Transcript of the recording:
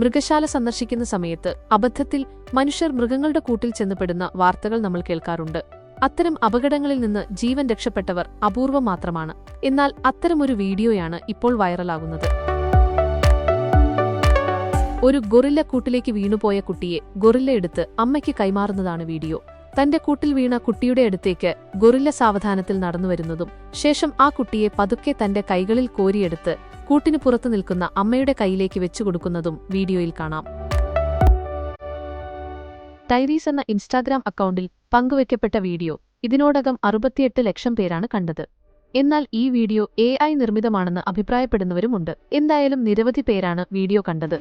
മൃഗശാല സന്ദർശിക്കുന്ന സമയത്ത് അബദ്ധത്തിൽ മനുഷ്യർ മൃഗങ്ങളുടെ കൂട്ടിൽ ചെന്നുപെടുന്ന വാർത്തകൾ നമ്മൾ കേൾക്കാറുണ്ട്. അത്തരം അപകടങ്ങളിൽ നിന്ന് ജീവൻ രക്ഷപ്പെട്ടവർ അപൂർവം മാത്രമാണ്. എന്നാൽ അത്തരമൊരു വീഡിയോയാണ് ഇപ്പോൾ വൈറലാകുന്നത്. ഒരു ഗൊറില്ല കൂട്ടിലേക്ക് വീണുപോയ കുട്ടിയെ ഗൊറില്ല എടുത്ത് അമ്മയ്ക്ക് കൈമാറുന്നതാണ് വീഡിയോ. തന്റെ കൂട്ടിൽ വീണ കുട്ടിയുടെ അടുത്തേക്ക് ഗൊറില്ല സാവധാനത്തിൽ നടന്നുവരുന്നതും ശേഷം ആ കുട്ടിയെ പതുക്കെ തന്റെ കൈകളിൽ കോരിയെടുത്ത് കൂട്ടിനു പുറത്തു നിൽക്കുന്ന അമ്മയുടെ കൈയിലേക്ക് വെച്ചുകൊടുക്കുന്നതും വീഡിയോയിൽ കാണാം. ടൈറീസ് എന്ന ഇൻസ്റ്റാഗ്രാം അക്കൗണ്ടിൽ പങ്കുവയ്ക്കപ്പെട്ട വീഡിയോ ഇതിനോടകം അറുപത്തിയെട്ട് ലക്ഷം പേരാണ് കണ്ടത്. എന്നാൽ ഈ വീഡിയോ എ നിർമ്മിതമാണെന്ന് അഭിപ്രായപ്പെടുന്നവരുമുണ്ട്. എന്തായാലും നിരവധി പേരാണ് വീഡിയോ കണ്ടത്.